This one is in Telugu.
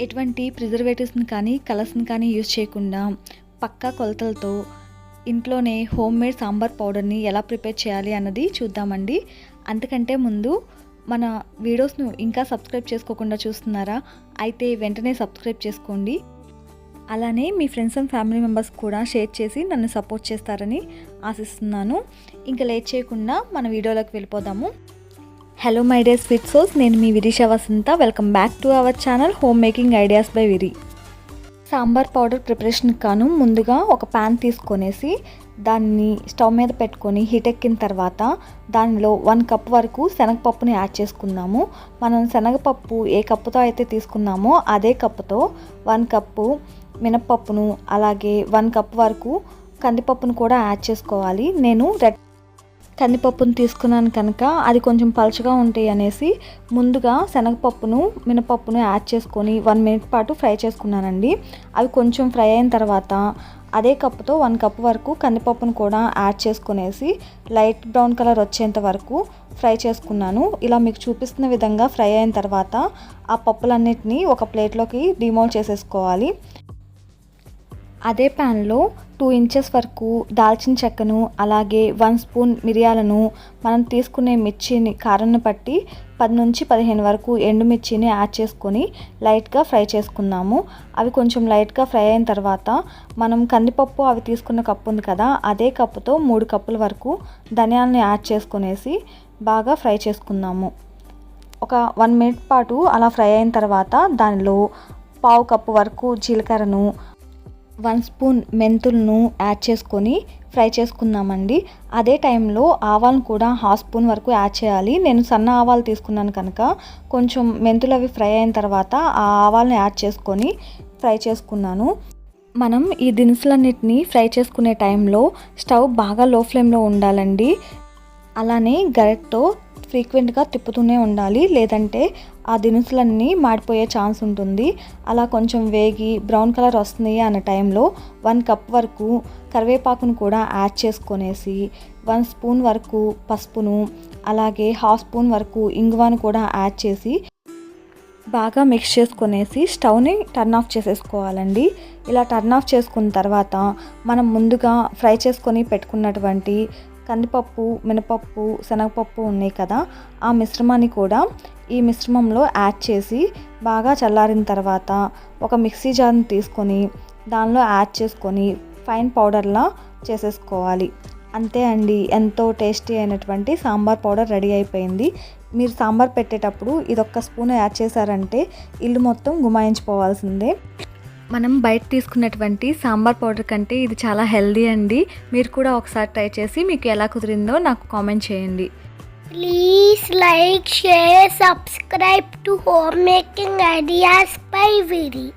ఎటువంటి ప్రిజర్వేటివ్స్ని కానీ కలర్స్ని కానీ యూజ్ చేయకుండా పక్కా కొలతలతో ఇంట్లోనే హోమ్ మేడ్ సాంబార్ పౌడర్ని ఎలా ప్రిపేర్ చేయాలి అన్నది చూద్దామండి. అంతకంటే ముందు మన వీడియోస్ను ఇంకా సబ్స్క్రైబ్ చేసుకోకుండా చూస్తున్నారా? అయితే వెంటనే సబ్స్క్రైబ్ చేసుకోండి. అలానే మీ ఫ్రెండ్స్ అండ్ ఫ్యామిలీ మెంబర్స్ కూడా షేర్ చేసి నన్ను సపోర్ట్ చేస్తారని ఆశిస్తున్నాను. ఇంకా లేట్ చేయకుండా మన వీడియోలోకి వెళ్ళిపోదాము. హలో మై డే స్వీట్ సోస్ నేను మీ Virisha Vasantha. Welcome back to our channel home making ideas by Viri sambar powder ప్రిపరేషన్కి కాను. ముందుగా ఒక ప్యాన్ తీసుకొనేసి దాన్ని స్టవ్ మీద పెట్టుకొని హీట్ ఎక్కిన తర్వాత దానిలో వన్ కప్ వరకు శనగపప్పుని యాడ్ చేసుకుందాము. మనం శనగపప్పు ఏ కప్పుతో అయితే తీసుకున్నామో అదే కప్పుతో వన్ కప్పు మినప్పప్పును అలాగే వన్ కప్ వరకు కందిపప్పును కూడా యాడ్ చేసుకోవాలి. నేను రెడ్ కందిపప్పును తీసుకున్నాను కనుక అది కొంచెం పలుచగా ఉంటాయి అనేసి ముందుగా శనగపప్పును మినపప్పును యాడ్ చేసుకొని వన్ మినిట్ పాటు ఫ్రై చేసుకున్నానండి. అవి కొంచెం ఫ్రై అయిన తర్వాత అదే కప్పుతో వన్ కప్ వరకు కందిపప్పును కూడా యాడ్ చేసుకునేసి లైట్ బ్రౌన్ కలర్ వచ్చేంత వరకు ఫ్రై చేసుకున్నాను. ఇలా మీకు చూపిస్తున్న విధంగా ఫ్రై అయిన తర్వాత ఆ పప్పులన్నిటినీ ఒక ప్లేట్లోకి డిమోల్డ్ చేసేసుకోవాలి. అదే ప్యాన్లో టూ ఇంచెస్ వరకు దాల్చిన చెక్కను అలాగే వన్ స్పూన్ మిరియాలను మనం తీసుకునే మిర్చిని కారాన్ని బట్టి పది నుంచి పదిహేను వరకు ఎండుమిర్చిని యాడ్ చేసుకొని లైట్గా ఫ్రై చేసుకుందాము. అవి కొంచెం లైట్గా ఫ్రై అయిన తర్వాత మనం కందిపప్పు అవి తీసుకున్న కప్పు ఉంది కదా అదే కప్పుతో మూడు కప్పుల వరకు ధనియాలను యాడ్ చేసుకునేసి బాగా ఫ్రై చేసుకుందాము. ఒక వన్ మినిట్ పాటు అలా ఫ్రై అయిన తర్వాత దానిలో పావు కప్పు వరకు జీలకర్రను వన్ స్పూన్ మెంతులను యాడ్ చేసుకొని ఫ్రై చేసుకుందామండి. అదే టైంలో ఆవాలను కూడా హాఫ్ స్పూన్ వరకు యాడ్ చేయాలి. నేను సన్న ఆవాలు తీసుకున్నాను కనుక కొంచెం మెంతులు అవి ఫ్రై అయిన తర్వాత ఆ ఆవాలను యాడ్ చేసుకొని ఫ్రై చేసుకున్నాను. మనం ఈ దినుసులన్నిటిని ఫ్రై చేసుకునే టైంలో స్టవ్ బాగా లో ఫ్లేమ్లో ఉండాలండి. అలానే గరెట్తో ఫ్రీక్వెంట్గా తిప్పుతూనే ఉండాలి. లేదంటే ఆ దినుసులన్నీ మాడిపోయే ఛాన్స్ ఉంటుంది. అలా కొంచెం వేగి బ్రౌన్ కలర్ వస్తుంది అన్న టైంలో వన్ కప్ వరకు కరివేపాకును కూడా యాడ్ చేసుకొనేసి వన్ స్పూన్ వరకు పసుపును అలాగే హాఫ్ స్పూన్ వరకు ఇంగువాను కూడా యాడ్ చేసి బాగా మిక్స్ చేసుకొనేసి స్టవ్ని టర్న్ ఆఫ్ చేసేసుకోవాలండి. ఇలా టర్న్ ఆఫ్ చేసుకున్న తర్వాత మనం ముందుగా ఫ్రై చేసుకొని పెట్టుకున్నటువంటి కందిపప్పు మినపప్పు శనగపప్పు ఉన్నాయి కదా ఆ మిశ్రమాన్ని కూడా ఈ మిశ్రమంలో యాడ్ చేసి బాగా చల్లారిన తర్వాత ఒక మిక్సీ జార్ని తీసుకొని దానిలో యాడ్ చేసుకొని ఫైన్ పౌడర్లా చేసేసుకోవాలి. అంతే అండి. ఎంతో టేస్టీ అయినటువంటి సాంబార్ పౌడర్ రెడీ అయిపోయింది. మీరు సాంబార్ పెట్టేటప్పుడు ఇదొక్క స్పూన్ యాడ్ చేశారంటే ఇల్లు మొత్తం గుమాయించిపోవాల్సిందే. మనం బయట తీసుకున్నటువంటి సాంబార్ పౌడర్ కంటే ఇది చాలా హెల్దీ అండి మీరు కూడా ఒకసారి ట్రై చేసి మీకు ఎలా కుదిరిందో నాకు కామెంట్ చేయండి please like share subscribe to home making ideas by Viri.